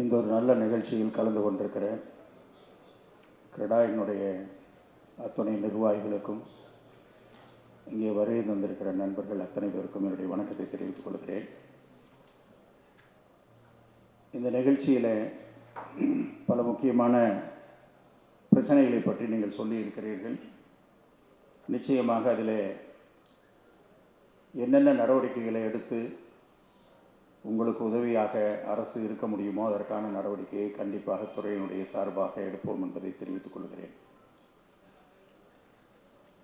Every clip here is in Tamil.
இந்த ஒரு நல்ல நிகழ்ச்சியில் கலந்து கொண்டிருக்கிறேன். கிரெடாயினுடைய அத்துணை நிர்வாகிகளுக்கும் இங்கே வருகை தந்திருக்கிற நண்பர்கள் அத்தனை பேருக்கும் என்னுடைய வணக்கத்தை தெரிவித்துக் கொள்கிறேன். இந்த நிகழ்ச்சியில் பல முக்கியமான பிரச்சனைகளை பற்றி நீங்கள் சொல்லியிருக்கிறீர்கள். நிச்சயமாக அதில் என்னென்ன நடவடிக்கைகளை எடுத்து உங்களுக்கு உதவியாக அரசு இருக்க முடியுமோ அதற்கான நடவடிக்கையை கண்டிப்பாக துறையினுடைய சார்பாக எடுப்போம் என்பதை தெரிவித்துக் கொள்கிறேன்.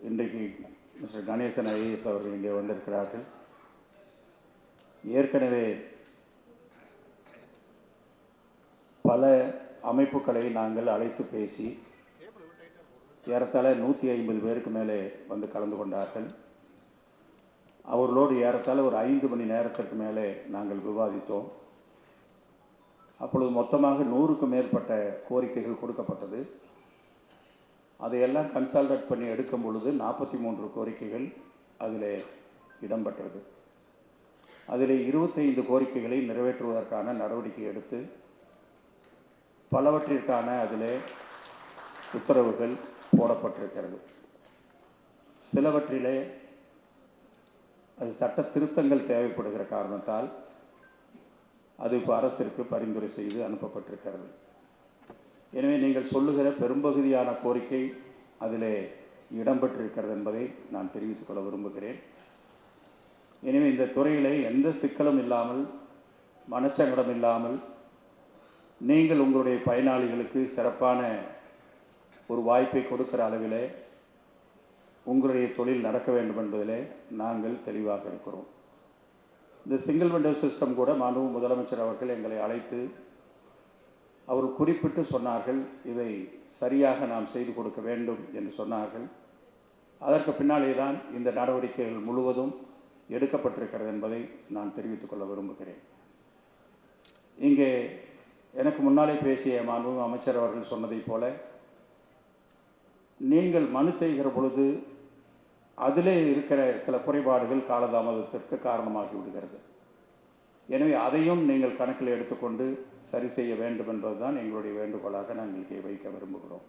இன்றைக்கு மிஸ்டர் கணேசன் ஐஏஎஸ் அவர்கள் இங்கே வந்திருக்கிறார்கள். ஏற்கனவே பல அமைப்புகளை நாங்கள் அழைத்து பேசி ஏறத்தாழ நூற்றி ஐம்பது பேருக்கு மேலே வந்து கலந்து கொண்டார்கள். அவர்களோடு ஏறத்தாழ ஒரு ஐந்து மணி நேரத்திற்கு மேலே நாங்கள் விவாதித்தோம். அப்பொழுது மொத்தமாக நூறுக்கும் மேற்பட்ட கோரிக்கைகள் கொடுக்கப்பட்டது. அதையெல்லாம் கன்சால்டேட் பண்ணி எடுக்கும் பொழுது நாற்பத்தி மூன்று கோரிக்கைகள் அதில் இடம்பெற்றது. அதில் இருபத்தைந்து கோரிக்கைகளை நிறைவேற்றுவதற்கான நடவடிக்கை எடுத்து பலவற்றிற்கான அதில் உத்தரவுகள் போடப்பட்டிருக்கிறது. சிலவற்றிலே அது சட்ட திருத்தங்கள் தேவைப்படுகிற காரணத்தால் அது இப்போ அரசிற்கு பரிந்துரை செய்து அனுப்பப்பட்டிருக்கிறது. எனவே நீங்கள் சொல்லுகிற பெரும்பகுதியான கோரிக்கை அதிலே இடம்பெற்றிருக்கிறது என்பதை நான் தெரிவித்துக் கொள்ள விரும்புகிறேன். எனவே இந்த துறையிலே எந்த சிக்கலும் இல்லாமல் மனச்சங்கடம் இல்லாமல் நீங்கள் உங்களுடைய பயனாளிகளுக்கு சிறப்பான ஒரு வாய்ப்பை கொடுக்கிற அளவிலே உங்களுடைய தொழில் நடக்க வேண்டும் என்பதிலே நாங்கள் தெளிவாக இருக்கிறோம். இந்த சிங்கிள் விண்டோ சிஸ்டம் கூட மாண்பு முதலமைச்சர் அவர்கள் எங்களை அழைத்து அவர் குறிப்பிட்டு சொன்னார்கள் இதை சரியாக நாம் செய்து கொடுக்க வேண்டும் என்று சொன்னார்கள். அதற்கு பின்னாலே தான் இந்த நடவடிக்கைகள் முழுவதும் எடுக்கப்பட்டிருக்கிறது என்பதை நான் தெரிவித்துக் கொள்ள விரும்புகிறேன். இங்கே எனக்கு முன்னாலே பேசிய மாண்பு அமைச்சர் அவர்கள் சொன்னதைப் போல நீங்கள் மனு செய்கிற பொழுது அதிலே இருக்கிற சில குறைபாடுகள் காலதாமதத்திற்கு காரணமாகி விடுகிறது. எனவே அதையும் நீங்கள் கணக்கில் எடுத்துக்கொண்டு சரி செய்ய வேண்டும் என்பதுதான் எங்களுடைய வேண்டுகோளாக நாங்கள் இங்கே வைக்க விரும்புகிறோம்.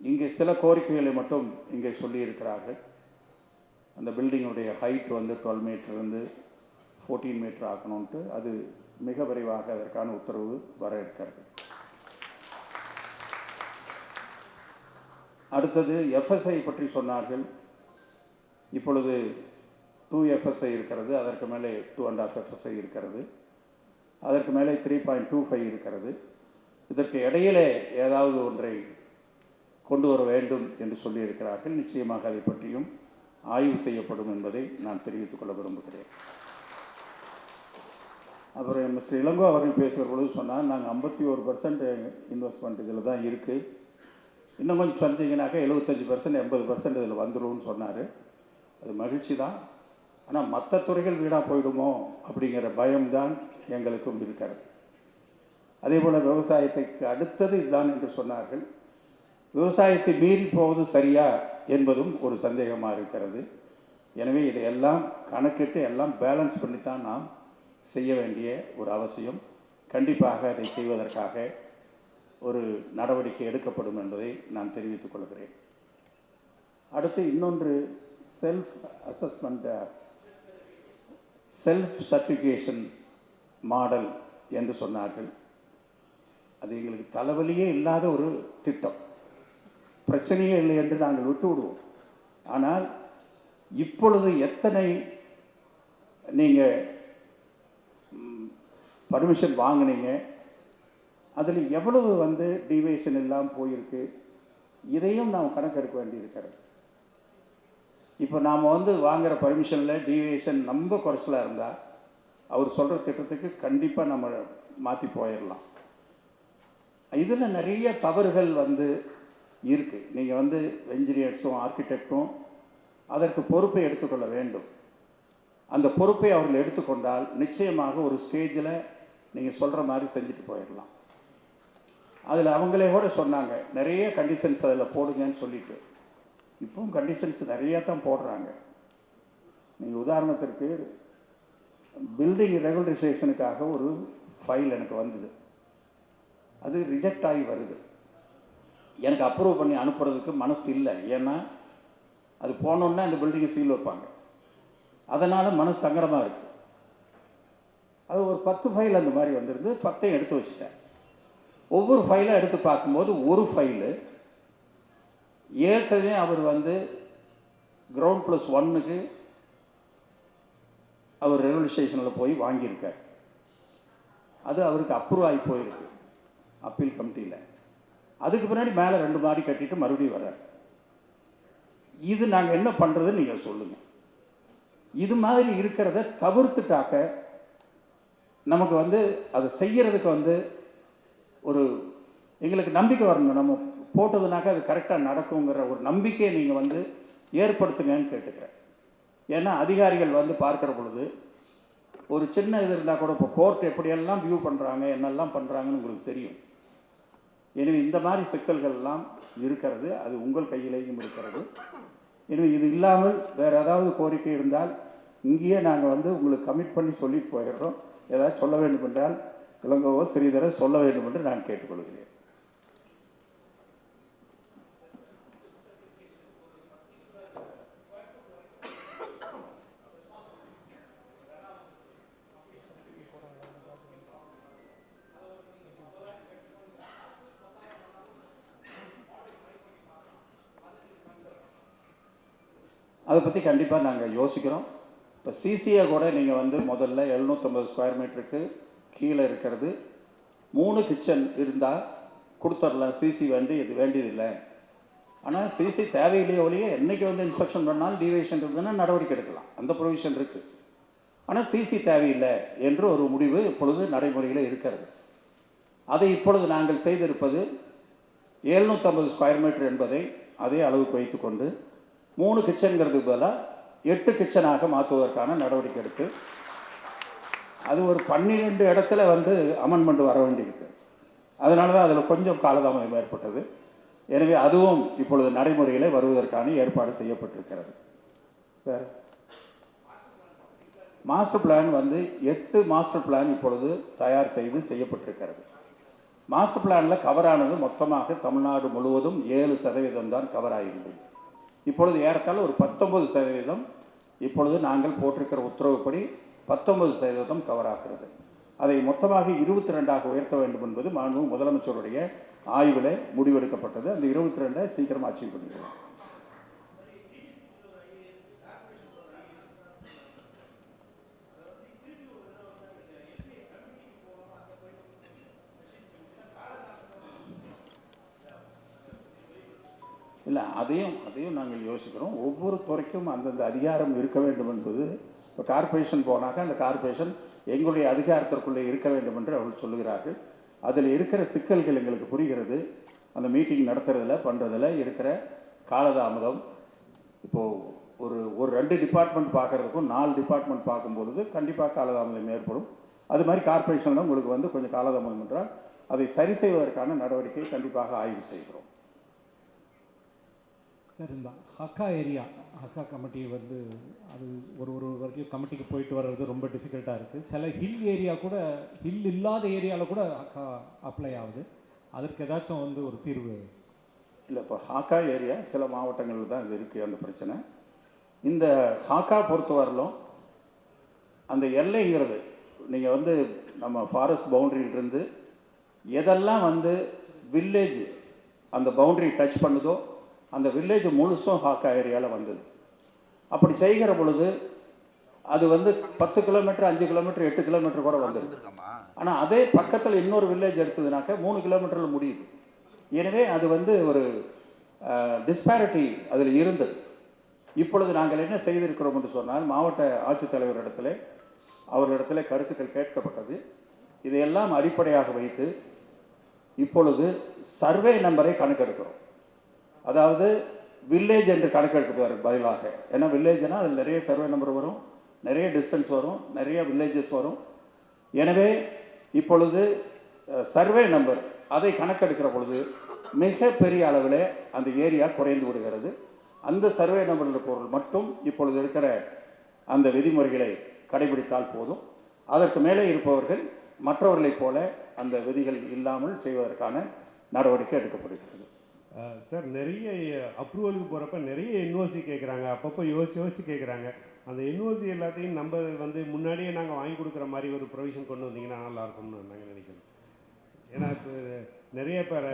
இங்கே சில கோரிக்கைகளை மட்டும் இங்கே சொல்லியிருக்கிறார்கள். அந்த பில்டிங்குடைய ஹைட் வந்து டுவெல் மீட்டர்லேருந்து ஃபோர்டீன் மீட்டர் ஆக்கணும்ன்ட்டு அது மிக விரைவாக அதற்கான உத்தரவு வர இருக்கிறது. அடுத்தது எஃப்எஸ்ஐ பற்றி சொன்னார்கள். இப்பொழுது டூ எஃப்எஸ்ஐ இருக்கிறது. அதற்கு மேலே டூ அண்ட் ஆஃப் எஃப்எஸ்ஐ இருக்கிறது. அதற்கு மேலே த்ரீ பாயிண்ட் டூ ஃபைவ் இருக்கிறது. இதற்கு இடையிலே ஏதாவது ஒன்றை கொண்டு வர வேண்டும் என்று சொல்லியிருக்கிறார்கள். நிச்சயமாக அதை பற்றியும் ஆய்வு செய்யப்படும் என்பதை நான் தெரிவித்துக் கொள்ள விரும்புகிறேன். அப்புறம் மிஸ்டர் இளங்கோ அவர்கள் பேசுகிற பொழுது சொன்னால் நாங்கள் ஐம்பத்தி ஒரு பர்சன்ட் இன்வெஸ்ட்மெண்ட் இதில் தான் இருக்குது இன்னும் கொஞ்சம் சொன்னீங்கன்னாக்கா எழுபத்தஞ்சி பர்சன்ட் எண்பது பர்சன்ட் இதில் வந்துடும்னு சொன்னார். அது மகிழ்ச்சி தான். ஆனால் மற்ற துறைகள் வீடாக போயிடுமோ அப்படிங்கிற பயம்தான் எங்களுக்கும் இருக்கிறது. அதே போல் விவசாயத்துக்கு அடுத்தது இதுதான் என்று சொன்னார்கள். விவசாயத்தை மீறி போவது சரியா என்பதும் ஒரு சந்தேகமாக இருக்கிறது. எனவே இதையெல்லாம் கணக்கிட்டு எல்லாம் பேலன்ஸ் பண்ணி தான் நாம் செய்ய வேண்டிய ஒரு அவசியம். கண்டிப்பாக அதை செய்வதற்காக ஒரு நடவடிக்கை எடுக்கப்படும் என்பதை நான் தெரிவித்துக் கொள்கிறேன். அடுத்து இன்னொன்று self assessment self certification model என்று சொன்னார்கள். அது எங்களுக்கு தலைவலியே இல்லாத ஒரு திட்டம். பிரச்சனையே இல்லை என்று நாங்கள் விட்டு விடுவோம். ஆனால் இப்பொழுது எத்தனை நீங்கள் பர்மிஷன் வாங்கினீங்க அதில் எவ்வளவு வந்து டிவியேஷன் எல்லாம் போயிருக்கு இதையும் நாம் கணக்கெடுக்க வேண்டியிருக்கிறது. இப்போ நாம் வந்து வாங்குகிற பர்மிஷனில் டிவியேஷன் ரொம்ப குறைச்சலாக இருந்தால் அவர் சொல்கிற திட்டத்துக்கு கண்டிப்பாக நம்ம மாற்றி போயிடலாம். இதில் நிறைய தவறுகள் வந்து இருக்குது நீங்கள் வந்து என்ஜினியர்ஸும் ஆர்கிடெக்டும் அதற்கு பொறுப்பை எடுத்துக்கொள்ள வேண்டும். அந்த பொறுப்பை அவர்கள் எடுத்துக்கொண்டால் நிச்சயமாக ஒரு ஸ்டேஜில் நீங்கள் சொல்கிற மாதிரி செஞ்சுட்டு போயிடலாம். அதில் அவங்களே கூட சொன்னாங்க நிறைய கண்டிஷன்ஸ் அதில் போடுங்கன்னு சொல்லிட்டு. இப்போவும் கண்டிஷன்ஸ் நிறைய தான் போடுறாங்க. நீங்கள் உதாரணத்திற்கு பில்டிங் ரெகுலரைசேஷனுக்காக ஒரு ஃபைல் எனக்கு வந்தது. அது ரிஜெக்ட் ஆகி வருது. எனக்கு அப்ரூவ் பண்ணி அனுப்புறதுக்கு மனசு இல்லை. ஏன்னா அது போனோன்னே அந்த பில்டிங்கை சீல் வைப்பாங்க. அதனால் மனசு சங்கடமாக இருக்குது அது ஒரு பத்து ஃபைல் அந்த மாதிரி வந்திருந்து பத்தையும் எடுத்து வச்சுட்டேன். ஒவ்வொரு ஃபைலாக எடுத்து பார்க்கும்போது ஒரு ஃபைலு ஏற்கனவே அவர் வந்து கிரவுண்ட் ப்ளஸ் ஒன்னுக்கு அவர் ரயில்வே ஸ்டேஷனில் போய் வாங்கியிருக்கார். அது அவருக்கு அப்ரூவ் ஆகி போயிருக்கு அப்பீல் கமிட்டியில் அதுக்கு பின்னாடி மேலே ரெண்டு மாடி கட்டிட்டு மறுபடியும் வர்றார். இது நாங்கள் என்ன பண்ணுறதுன்னு நீங்கள் சொல்லுங்கள் இது மாதிரி இருக்கிறத தவிர்த்துட்டாக்க நமக்கு வந்து அதை செய்கிறதுக்கு வந்து ஒரு எங்களுக்கு நம்பிக்கை வரணும். நம்ம போட்டதுனாக்கா அது கரெக்டாக நடக்குங்கிற ஒரு நம்பிக்கையை நீங்கள் வந்து ஏற்படுத்துங்கன்னு கேட்டுக்கிறேன். ஏன்னா அதிகாரிகள் வந்து பார்க்குற பொழுது ஒரு சின்ன இது இருந்தால் கூட இப்போ கோர்ட் எப்படியெல்லாம் வியூ பண்ணுறாங்க என்னெல்லாம் பண்ணுறாங்கன்னு உங்களுக்கு தெரியும். எனவே இந்த மாதிரி சிக்கல்கள் எல்லாம் இருக்கிறது அது உங்கள் கையிலேயும் இருக்கிறது. எனவே இது இல்லாமல் வேறு ஏதாவது கோரிக்கை இருந்தால் இங்கேயே நாங்கள் வந்து உங்களுக்கு கமிட் பண்ணி சொல்லிட்டு போயிடுறோம். ஏதாவது சொல்ல வேண்டும் என்றால் இளங்கோவோ ஸ்ரீதர சொல்ல வேண்டும் என்று நான் கேட்டுக்கொள்கிறேன். அதை பற்றி கண்டிப்பாக நாங்கள் யோசிக்கிறோம். இப்போ சிசியை கூட நீங்கள் வந்து முதல்ல எழுநூற்றம்பது ஸ்கொயர் மீட்டருக்கு கீழே இருக்கிறது. மூணு கிச்சன் இருந்தால் கொடுத்துடலாம் சிசி வந்து இது வேண்டியதில்லை. ஆனால் சிசி தேவையில்லையே ஒழிய என்னைக்கு வந்து இன்ஸ்பெக்ஷன் பண்ணாலும் டிவியேஷன் இருந்ததுன்னா நடவடிக்கை எடுக்கலாம். அந்த ப்ரொவிஷன் இருக்குது ஆனால் சிசி தேவையில்லை என்று ஒரு முடிவு இப்பொழுது நடைமுறையில் இருக்கிறது. அதை இப்பொழுது நாங்கள் செய்திருப்பது எழுநூற்றம்பது ஸ்கொயர் மீட்டர் என்பதை அதே அளவுக்கு வைத்துக்கொண்டு மூணு கிச்சனுங்கிறது பதிலாக எட்டு கிச்சனாக மாற்றுவதற்கான நடவடிக்கை எடுத்து அது ஒரு பன்னிரெண்டு இடத்துல வந்து அமெண்ட்மெண்ட் வர வேண்டியிருக்கு. அதனால தான் அதில் கொஞ்சம் காலதாமதம் ஏற்பட்டது. எனவே அதுவும் இப்பொழுது நடைமுறையில் வருவதற்கான ஏற்பாடு செய்யப்பட்டிருக்கிறது. வேறு? மாஸ்டர் பிளான் வந்து எட்டு மாஸ்டர் பிளான் இப்பொழுது தயார் செய்து செய்யப்பட்டிருக்கிறது. மாஸ்டர் பிளானில் கவரானது மொத்தமாக தமிழ்நாடு முழுவதும் ஏழு சதவீதம் தான் கவர் ஆகியிருந்தது இப்பொழுது ஏறத்தாழ ஒரு பத்தொன்பது சதவீதம் இப்பொழுது நாங்கள் போட்டிருக்கிற உத்தரவுப்படி பத்தொன்பது சதவீதம் கவர் ஆகிறது. அதை மொத்தமாக இருபத்தி ரெண்டாக உயர்த்த வேண்டும் என்பது மாண்பு முதலமைச்சருடைய ஆய்வில் முடிவெடுக்கப்பட்டது. அந்த இருபத்தி ரெண்டை சீக்கிரம் அச்சீவ் பண்ணிக்கலாம். இல்லை அதையும் அதையும் நாங்கள் யோசிக்கிறோம். ஒவ்வொரு துறைக்கும் அந்தந்த அதிகாரம் இருக்க வேண்டும் என்பது இப்போ கார்ப்பரேஷன் போனாக்கா அந்த கார்ப்பரேஷன் எங்களுடைய அதிகாரத்திற்குள்ளே இருக்க வேண்டும் என்று அவர்கள் சொல்லுகிறார்கள். அதில் இருக்கிற சிக்கல்கள் எங்களுக்கு புரிகிறது. அந்த மீட்டிங் நடத்துறதுல பண்ணுறதுல இருக்கிற காலதாமதம். இப்போது ஒரு ஒரு ரெண்டு டிபார்ட்மெண்ட் பார்க்குறதுக்கும் நாலு டிபார்ட்மெண்ட் பார்க்கும்பொழுது கண்டிப்பாக காலதாமதம் ஏற்படும். அது மாதிரி கார்ப்பரேஷனில் உங்களுக்கு வந்து கொஞ்சம் காலதாமதம் என்றால் அதை சரி செய்வதற்கான நடவடிக்கை கண்டிப்பாக ஆய்வு செய்கிறோம். Sir HACA area. HACA committee வந்து அது ஒரு ஒரு வரைக்கும் கமிட்டிக்கு போயிட்டு வர்றது ரொம்ப டிஃபிகல்ட்டாக இருக்குது சில ஹில் ஏரியா கூட ஹில் இல்லாத ஏரியாவில் கூட ஹக்கா அப்ளை ஆகுது. அதற்கு ஏதாச்சும் வந்து ஒரு தீர்வு? இல்லை இப்போ ஹாக்கா ஏரியா சில மாவட்டங்களில் தான் இது இருக்குது அந்த பிரச்சனை. இந்த ஹாக்கா பொறுத்தவரையிலும் அந்த எல்லைங்கிறது நீங்கள் வந்து நம்ம ஃபாரஸ்ட் பவுண்ட்ரியிலிருந்து எதெல்லாம் வந்து வில்லேஜ் அந்த பவுண்டரி டச் பண்ணுதோ அந்த வில்லேஜ் முழுசும் ஹாக்கா ஏரியாவில் வந்தது. அப்படி செய்கிற பொழுது அது வந்து பத்து கிலோமீட்டர் அஞ்சு கிலோமீட்டர் எட்டு கிலோமீட்டர் கூட வந்தது. ஆனால் அதே பக்கத்தில் இன்னொரு வில்லேஜ் எடுத்ததுனாக்க மூணு கிலோமீட்டரில் முடியுது. எனவே அது வந்து ஒரு டிஸ்பாரிட்டி அதில் இருந்தது. இப்பொழுது நாங்கள் என்ன செய்திருக்கிறோம் என்று சொன்னால் மாவட்ட ஆட்சித்தலைவரிடத்தில் அவர்களிடத்தில் கருத்துக்கள் கேட்கப்பட்டது. இதையெல்லாம் அடிப்படையாக வைத்து இப்பொழுது சர்வே நம்பரை கணக்கெடுக்கிறோம். அதாவது வில்லேஜ் என்று கணக்கெடுப்பதற்கு பதிலாக. ஏன்னா வில்லேஜ்னால் அதில் நிறைய சர்வே நம்பர் வரும் நிறைய டிஸ்டன்ஸ் வரும் நிறைய வில்லேஜஸ் வரும். எனவே இப்பொழுது சர்வே நம்பர் அதை கணக்கெடுக்கிற பொழுது மிக பெரிய அளவில் அந்த ஏரியா குறைந்து விடுகிறது. அந்த சர்வே நம்பரில் பொருள் மட்டும் இப்பொழுது இருக்கிற அந்த விதிமுறைகளை கடைபிடித்தால் போதும். அதற்கு மேலே இருப்பவர்கள் மற்றவர்களைப் போல அந்த விதிகள் இல்லாமல் செய்வதற்கான நடவடிக்கை எடுக்கப்படுகிறது. சார் நிறைய அப்ரூவலுக்கு போகிறப்ப நிறைய என்ஓசி கேட்குறாங்க அப்பப்போ யோசிச்சு யோசிச்சு கேட்குறாங்க அந்த என்ஓசி எல்லாத்தையும் நம்ம வந்து முன்னாடியே நாங்கள் வாங்கி கொடுக்குற மாதிரி ஒரு ப்ரொவிஷன் கொண்டு வந்தீங்கன்னா நல்லாயிருக்கும்னு நாங்கள் நினைக்கிறோம். ஏன்னா இப்போ நிறைய பேர்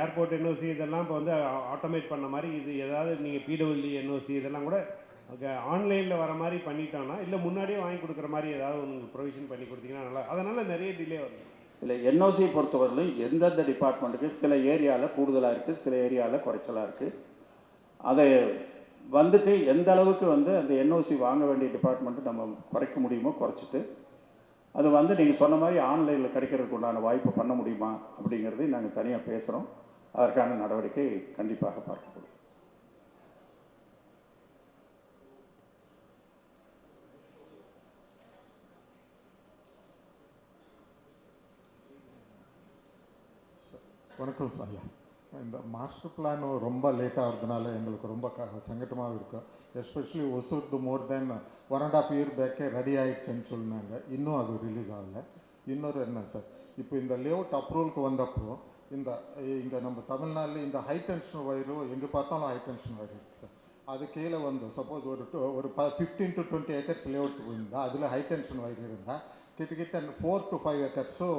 ஏர்போர்ட் என்ஓசி இதெல்லாம் இப்போ வந்து ஆட்டோமேட் பண்ண மாதிரி இது ஏதாவது நீங்கள் பிடபிள்யூ என்ஓசி இதெல்லாம் கூட ஆன்லைனில் வர மாதிரி பண்ணிட்டோன்னா இல்லை முன்னாடியே வாங்கி கொடுக்குற மாதிரி ஏதாவது ஒன்று ப்ரொவிஷன் பண்ணி கொடுத்தீங்கன்னா நல்லா அதனால் நிறைய டிலே வருது. இல்லை என்ஓசி பொறுத்தவரையிலும் எந்தெந்த டிபார்ட்மெண்ட்டுக்கு சில ஏரியாவில் கூடுதலாக இருக்குது சில ஏரியாவில் குறைச்சலாக இருக்குது அதை வந்துட்டு எந்த அளவுக்கு வந்து அந்த என்ஓசி வாங்க வேண்டிய டிபார்ட்மெண்ட்டு நம்ம குறைக்க முடியுமோ குறைச்சிட்டு அது வந்து நீங்கள் சொன்ன மாதிரி ஆன்லைனில் கிடைக்கிறதுக்கு உண்டான வாய்ப்பு பண்ண முடியுமா அப்படிங்கிறதையும் நாங்கள் தனியாக பேசுகிறோம் அதற்கான நடவடிக்கை கண்டிப்பாக பார்க்கப்படும் வணக்கம் சார் இந்த மாஸ்டர் பிளான் ரொம்ப லேட்டாக ஆகிறதுனால எங்களுக்கு ரொம்ப க சங்கட்டமாக இருக்கும். Especially ஒசூர்து more than one and half year பேக்கே ரெடி ஆகிடுச்சுன்னு சொன்னாங்க. இன்னும் அது ரிலீஸ் ஆகலை. இன்னொரு என்ன சார் இப்போ இந்த லேவுட் அப்ரூவலுக்கு வந்தப்போ இந்த இங்கே நம்ம தமிழ்நாட்டில் இந்த ஹை டென்ஷன் வயரு எங்கே பார்த்தாலும் ஹை டென்ஷன் வயர் இருக்குது சார் அது கீழே வந்து சப்போஸ் ஒரு டூ ஒரு ப fifteen to twenty acres layout இருந்தால் அதில் ஹை டென்ஷன் வயர் இருந்தால் கிட்டக்கிட்ட ஃபோர் டு ஃபைவ் ஏக்கர்ஸும்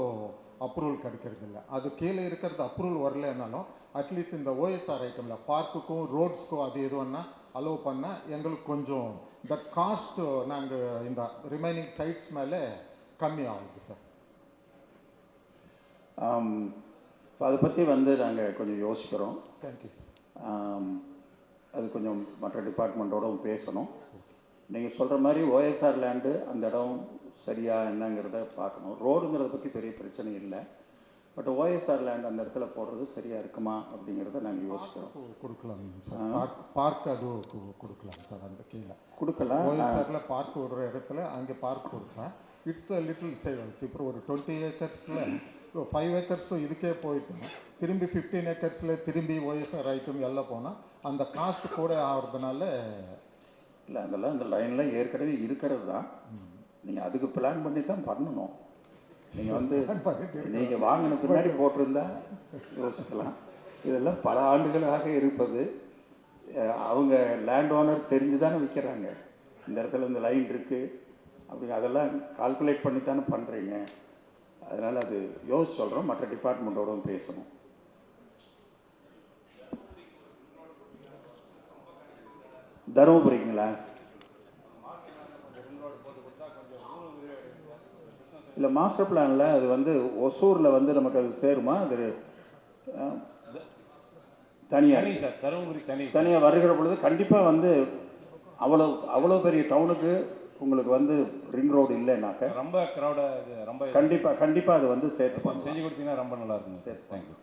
அப்ரூவல் கிடைக்கிறது இல்லை அது கீழே இருக்கிறது அப்ரூவல் வரலனாலும் அட்லீஸ்ட் இந்த ஓஎஸ்ஆர் ஐட்டமில் பார்க்குக்கும் ரோட்ஸ்க்கும் அது எதுவும்னா அலோவ் பண்ணால் எங்களுக்கு கொஞ்சம் இந்த காஸ்ட் நாங்கள் இந்த ரிமைனிங் சைட்ஸ் மேலே கம்மி ஆகுது சார் இப்ப அதை பற்றி வந்து நாங்கள் கொஞ்சம் யோசிக்கிறோம். தேங்க்யூ சார் ஆம், அது கொஞ்சம் மற்ற டிபார்ட்மெண்ட்டோடவும் பேசணும். நீங்கள் சொல்கிற மாதிரி ஓஎஸ்ஆர் லேண்டு அந்த இடம் சரியா என்னங்கிறத பார்க்கணும். ரோடுங்கிறத பற்றி பெரிய பிரச்சனை இல்லை. பட் ஓஎஸ்ஆர் லேண்ட் அந்த இடத்துல போடுறது சரியாக இருக்குமா அப்படிங்கிறத நாங்கள் யோசிக்கிறோம். கொடுக்கலாம் சார். பார்க் அது கொடுக்கலாம் சார் அந்த கீழே. கொடுக்கலாம். ஓஎஸ்ஆரில் பார்க் விடுற இடத்துல அங்கே பார்க் கொடுத்தேன் இட்ஸ் அ லிட்டில் சேவல்ஸ் இப்போ ஒரு டுவெண்ட்டி ஏக்கர்ஸில் ஃபைவ் ஏக்கர்ஸும் இதுக்கே போயிட்டோம் திரும்பி ஃபிஃப்டீன் ஏக்கர்ஸில் திரும்பி ஓஎஸ்ஆர் ஐட்டம் எல்லாம் போனால் அந்த காஸ்ட் கூட ஆகிறதுனால இல்லை அதெல்லாம் இந்த லைனில் ஏற்கனவே இருக்கிறது தான். நீங்கள் அதுக்கு பிளான் பண்ணி தான் பண்ணணும். நீங்கள் வந்து நீங்கள் வாங்கின பின்னாடி போட்டிருந்தா யோசிக்கலாம். இதெல்லாம் பல ஆண்டுகளாக இருப்பது அவங்க லேண்ட் ஓனர் தெரிஞ்சு தானே விற்கிறாங்க இந்த இடத்துல இந்த லைன் இருக்குது அப்படி அதெல்லாம் கால்குலேட் பண்ணி தானே பண்ணுறீங்க அதனால் அது யோசிச்சு சொல்கிறோம் மற்ற டிபார்ட்மெண்ட்டோடவும் பேசணும். தருமபுரிங்களா? இல்லை மாஸ்டர் பிளானில் அது வந்து ஒசூரில் வந்து நமக்கு அது சேருமா? அது அஹ், தனியார் தனி சார் தருமபுரி தனி. தனியாக வருகிற பொழுது கண்டிப்பாக வந்து அவ்வளோ அவ்வளோ பெரிய டவுனுக்கு உங்களுக்கு வந்து ரிங் ரோடு இல்லைனாக்க ரொம்ப க்ரௌடா இது ரொம்ப கண்டிப்பாக கண்டிப்பாக அது வந்து சேர்த்து செஞ்சு கொடுத்தீங்கன்னா ரொம்ப நல்லா இருக்குங்க சார். தேங்க்யூ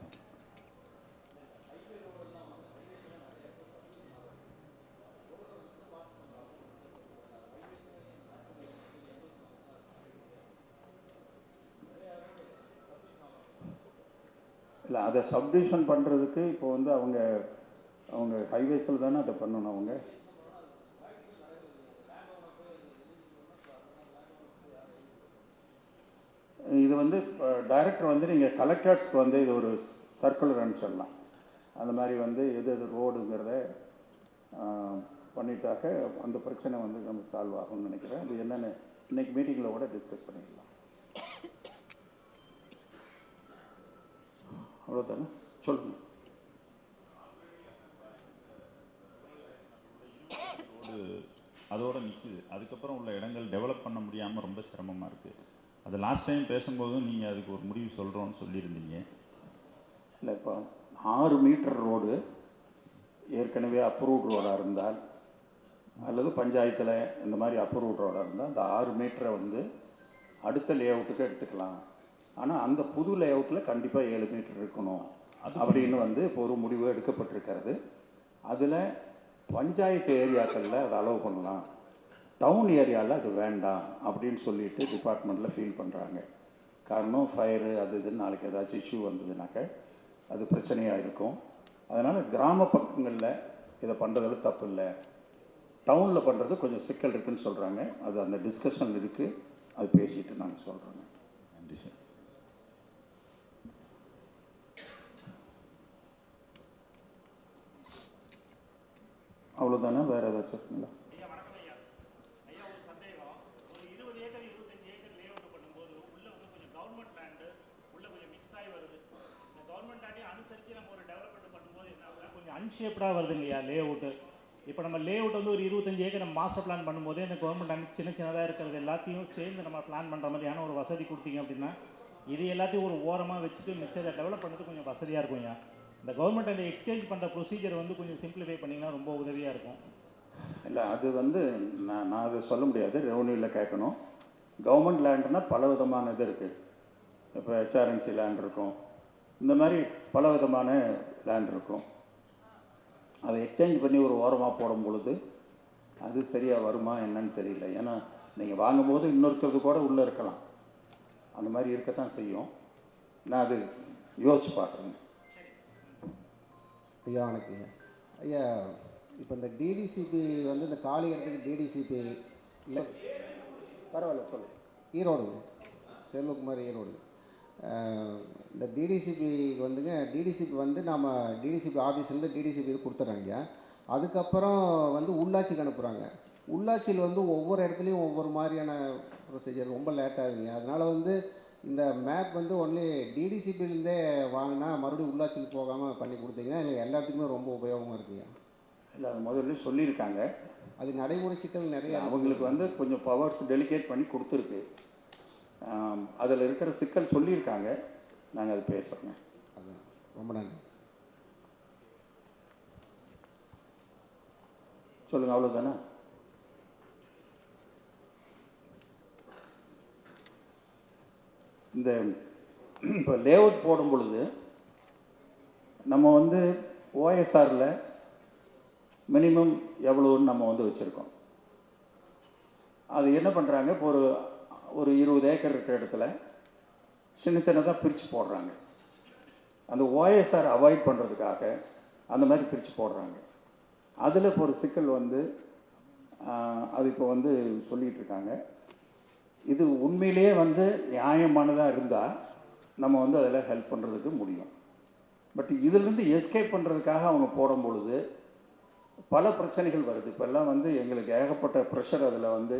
இல்லை அதை சப்டிவிஷன் பண்ணுறதுக்கு இப்போ வந்து அவங்க அவங்க ஹைவேஸில் தானே அதை பண்ணணும் அவங்க? இது வந்து டைரக்டர் வந்து நீங்கள் கலெக்டர்ஸ்க்கு வந்து இது ஒரு சர்க்குலர் அனுப்பிச்சிடலாம் அந்த மாதிரி வந்து எது எது ரோடுங்கிறத பண்ணிட்டாக்க அந்த பிரச்சனை வந்து நமக்கு சால்வ் ஆகும்னு நினைக்கிறேன். அது என்னென்னு இன்றைக்கி மீட்டிங்கில் கூட டிஸ்கஸ் பண்ணிக்கலாம் அவ்வளோதானே சொல்லுங்கள் அதோட நிற்குது அதுக்கப்புறம் உள்ள இடங்கள் டெவலப் பண்ண முடியாமல் ரொம்ப சிரமமாக இருக்குது அது லாஸ்ட் டைம் பேசும்போதும் நீங்கள் அதுக்கு ஒரு முடிவு சொல்கிறோன்னு சொல்லியிருந்தீங்க. இல்லை இப்போ ஆறு மீட்டர் ரோடு ஏற்கனவே அப்ரூவ்ட் ரோடாக இருந்தால் அல்லது பஞ்சாயத்தில் இந்த மாதிரி அப்ரூவ்ட் ரோடாக இருந்தால் அந்த ஆறு மீட்டரை வந்து அடுத்த லேஅவுட்டுக்கு எடுத்துக்கலாம். ஆனால் அந்த புது லேஅவுட்டில் கண்டிப்பாக ஏழு மீட்டர் இருக்கணும் அப்படின்னு வந்து இப்போ ஒரு முடிவு எடுக்கப்பட்டிருக்கிறது. அதில் பஞ்சாயத்து ஏரியாக்களில் அதை அலோவ் பண்ணலாம். டவுன் ஏரியாவில் அது வேண்டாம் அப்படின்னு சொல்லிட்டு டிபார்ட்மெண்ட்டில் ஃபீல் பண்ணுறாங்க காரணம் ஃபயரு அது இதுன்னு நாளைக்கு ஏதாச்சும் இஷ்யூ வந்ததுனாக்க அது பிரச்சனையாக இருக்கும். அதனால் கிராம பக்கங்களில் இதை பண்ணுறதுல தப்பு இல்லை. டவுனில் பண்ணுறது கொஞ்சம் சிக்கல் இருக்குன்னு சொல்கிறாங்க அது அந்த டிஸ்கஷன் இருக்குது அது பேசிட்டு நாங்கள் சொல்கிறோங்க நன்றி சார் அவ்வளோதானே வேறு ஏதாச்சும் இருக்குங்களா ஐயா வணக்கம் ஐயா ஐயா ஒரு சந்தேகம் ஒரு இருபது ஏக்கர் இருபத்தஞ்சு ஏக்கர் லே அவுட் பண்ணும்போது உள்ள வந்து கொஞ்சம் கவர்மெண்ட் லேண்டு உள்ள கொஞ்சம் மிக்ஸ் ஆகி வருது இந்த கவர்மெண்ட் லேண்டையும் அனுசரித்து நம்ம ஒரு டெவலப்மெண்ட் அவ்வளோதானே வேறு ஏதாச்சும் கொஞ்சம் அன்ஷேப்டாக வருதுங்கய்யா லே அவுட்டு இப்போ நம்ம லே அவுட் வந்து ஒரு இருபத்தஞ்சு ஏக்கர் நம்ம மாஸ்டர் பிளான் பண்ணும்போது இந்த கவர்மெண்ட் லேண்ட் சின்ன சின்னதாக இருக்கிறது எல்லாத்தையும் சேர்ந்து நம்ம பிளான் பண்ணுற மாதிரியான ஒரு வசதி கொடுத்தீங்க அப்படின்னா இது எல்லாத்தையும் ஒரு ஓரமாக வச்சுட்டு மிச்சத்தை டெவலப் பண்ணுறது கொஞ்சம் வசதியாக இருக்கும்யா இந்த கவர்மெண்ட் லேண்ட் எக்ஸ்சேஞ்ச் பண்ணுற ப்ரொசீஜர் வந்து கொஞ்சம் சிம்பிளிஃபை பண்ணிங்கன்னா ரொம்ப உதவியாக இருக்கும். இல்லை அது வந்து நான் நான் அதை சொல்ல முடியாது ரெவன்யூவில் கேட்கணும். கவர்மெண்ட் லேண்டுனா பல விதமான இது இருக்குது இப்போ ஹெச்ஆர்என்சி லேண்ட் இருக்கும். இந்த மாதிரி பல விதமான லேண்ட் இருக்கும். அதை எக்ஸ்சேஞ்ச் பண்ணி ஒரு ஓரமாக போடும் பொழுது அது சரியாக வருமா என்னன்னு தெரியல. ஏன்னா நீங்கள் வாங்கும்போது இன்னொருத்தருக்கு கூட உள்ளே இருக்கலாம். அந்த மாதிரி இருக்கத்தான் செய்யும். நான் அது யோசிச்சு பார்க்குறேங்க ஐயா வணக்கங்க ஐயா. இப்போ இந்த டிடிசிபி வந்து இந்த காலி இடத்துக்கு டிடிசிபி இல்லை பரவாயில்ல சொல்லு ஈரோடு. செல்வகுமார் ஈரோடு. இந்த டிடிசிபி வந்துங்க டிடிசிபி வந்து நாம் டிடிசிபி ஆஃபீஸ்லேருந்து டிடிசிபி கொடுத்துட்றாங்க அதுக்கப்புறம் வந்து உள்ளாட்சிக்கு அனுப்புகிறாங்க உள்ளாட்சியில் வந்து ஒவ்வொரு இடத்துலையும் ஒவ்வொரு மாதிரியான ப்ரொசீஜர் ரொம்ப லேட் ஆகுதுங்க. அதனால் வந்து இந்த மேப் வந்து ஒன்லி டிடிசிபிலேருந்தே வாங்கினா மறுபடியும் உள்ளாட்சிக்கு போகாமல் பண்ணி கொடுத்தீங்கன்னா எங்களுக்கு எல்லாத்துக்குமே ரொம்ப உபயோகமாக இருக்குங்க இல்லை அது முதல்ல சொல்லியிருக்காங்க. அது நடைமுறை சிக்கல் நிறைய. அவங்களுக்கு வந்து கொஞ்சம் பவர்ஸ் டெலிகேட் பண்ணி கொடுத்துருக்கு. அதில் இருக்கிற சிக்கல் சொல்லியிருக்காங்க. நாங்கள் அது பேசுகிறோங்க அதான் ரொம்ப நன்றி. சொல்லுங்கள் அவ்வளோதானே இந்த இப்போ லேஅவுட் போடும் பொழுது நம்ம வந்து ஓஎஸ்ஆரில் மினிமம் எவ்வளோன்னு நம்ம வந்து வச்சுருக்கோம். அது என்ன பண்ணுறாங்க இப்போ ஒரு ஒரு இருபது ஏக்கர் இருக்கிற இடத்துல சின்ன சின்னதாக பிரித்து போடுறாங்க. அந்த ஓஎஸ்ஆர் அவாய்ட் பண்ணுறதுக்காக அந்த மாதிரி பிரித்து போடுறாங்க. அதில் இப்போ ஒரு சிக்கல் வந்து அது இப்போ வந்து சொல்லிகிட்டு இருக்காங்க. இது உண்மையிலேயே வந்து நியாயமானதாக இருந்தால் நம்ம வந்து அதில் ஹெல்ப் பண்ணுறதுக்கு முடியும். பட் இதிலிருந்து எஸ்கேப் பண்ணுறதுக்காக அவங்க போடும் பொழுது பல பிரச்சனைகள் வருது. இப்போல்லாம் வந்து எங்களுக்கு ஏகப்பட்ட ப்ரெஷர் அதில் வந்து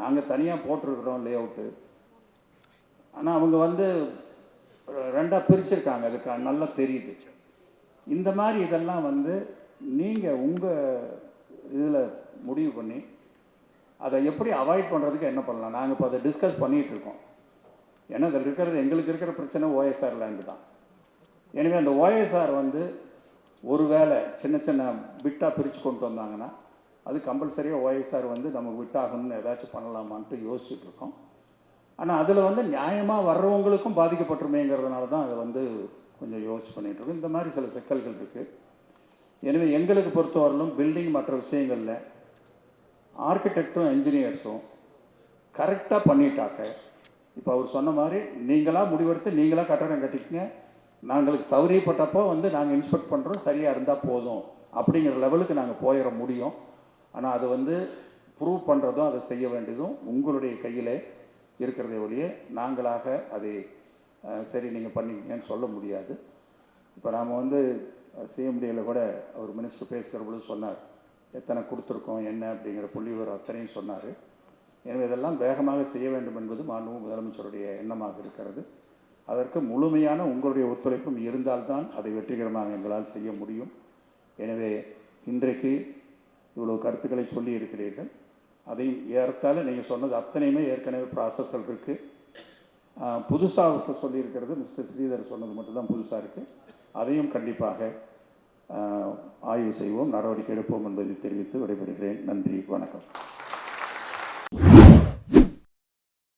நாங்கள் தனியாக போட்டிருக்கிறோம் லே அவுட்டு ஆனால் அவங்க வந்து ரெண்டாக பிரிச்சிருக்காங்க. அதுக்கு நல்லா தெரியுது. இந்த மாதிரி இதெல்லாம் வந்து நீங்கள் உங்கள் இதில் முடிவு பண்ணி அதை எப்படி அவாய்ட் பண்ணுறதுக்கு என்ன பண்ணலாம்? நாங்கள் இப்போ அதை டிஸ்கஸ் பண்ணிகிட்டு இருக்கோம். ஏன்னா அதில் இருக்கிறது எங்களுக்கு இருக்கிற பிரச்சனை ஓஎஸ்ஆர் லேண்டு தான். எனவே அந்த ஓஎஸ்ஆர் வந்து ஒருவேளை சின்ன சின்ன பிட்டாக பிரித்து கொண்டு வந்தாங்கன்னா அது கம்பல்சரியாக ஓஎஸ்ஆர் வந்து நமக்கு விட்டாகணும்னு ஏதாச்சும் பண்ணலாமான்ட்டு யோசிச்சுட்டு இருக்கோம். ஆனால் அதில் வந்து நியாயமாக வர்றவங்களுக்கும் பாதிக்கப்பட்டுருமேங்கிறதுனால தான் அதை வந்து கொஞ்சம் யோசிச்சு பண்ணிகிட்டு இருக்கோம். இந்த மாதிரி சில சிக்கல்கள் இருக்குது எனவே எங்களுக்கு பொறுத்தவரையிலும் பில்டிங் மற்ற விஷயங்களில் ஆர்கிடெக்டும் என்ஜினியர்ஸும் கரெக்டாக பண்ணிட்டாக்க இப்போ அவர் சொன்ன மாதிரி நீங்களாக முடிவெடுத்து நீங்களாக கட்டடம் கட்டிக்கங்க. நாங்களுக்கு சௌரியப்பட்டப்போ வந்து நாங்கள் இன்ஸ்பெக்ட் பண்ணுறோம் சரியாக இருந்தால் போதும். அப்படிங்கிற லெவலுக்கு நாங்கள் போயிட முடியும். ஆனால் அது வந்து ப்ரூவ் பண்ணுறதும் அதை செய்ய வேண்டியதும் உங்களுடைய கையில் இருக்கிறதே ஒழிய நாங்களாக அதை சரி நீங்கள் பண்ணிக்கங்கன்னு சொல்ல முடியாது. இப்போ நாம் வந்து சிஎம்டியில் கூட அவர் மினிஸ்டர் பேசுகிற பொழுது சொன்னார். எத்தனை கொடுத்துருக்கோம் என்ன அப்படிங்கிற புள்ளி விவரம் அத்தனையும் சொன்னார். எனவே இதெல்லாம் வேகமாக செய்ய வேண்டும் என்பது மாண்பு முதலமைச்சருடைய எண்ணமாக இருக்கிறது. அதற்கு முழுமையான உங்களுடைய ஒத்துழைப்பும் இருந்தால்தான் அதை வெற்றிகரமாக எங்களால் செய்ய முடியும். எனவே இன்றைக்கு இவ்வளோ கருத்துக்களை சொல்லி இருக்கிறீர்கள். அதையும் ஏறத்தாழ நீங்கள் சொன்னது அத்தனையுமே ஏற்கனவே ப்ராசஸில் இருக்குது புதுசாக சொல்லியிருக்கிறது மிஸ்டர் ஸ்ரீதர் சொன்னது மட்டும்தான் புதுசாக இருக்குது அதையும் கண்டிப்பாக ஆய்வு செய்வோம் நடவடிக்கை எடுப்போம் என்பதை தெரிவித்து விடைபெறுகிறேன். நன்றி வணக்கம்.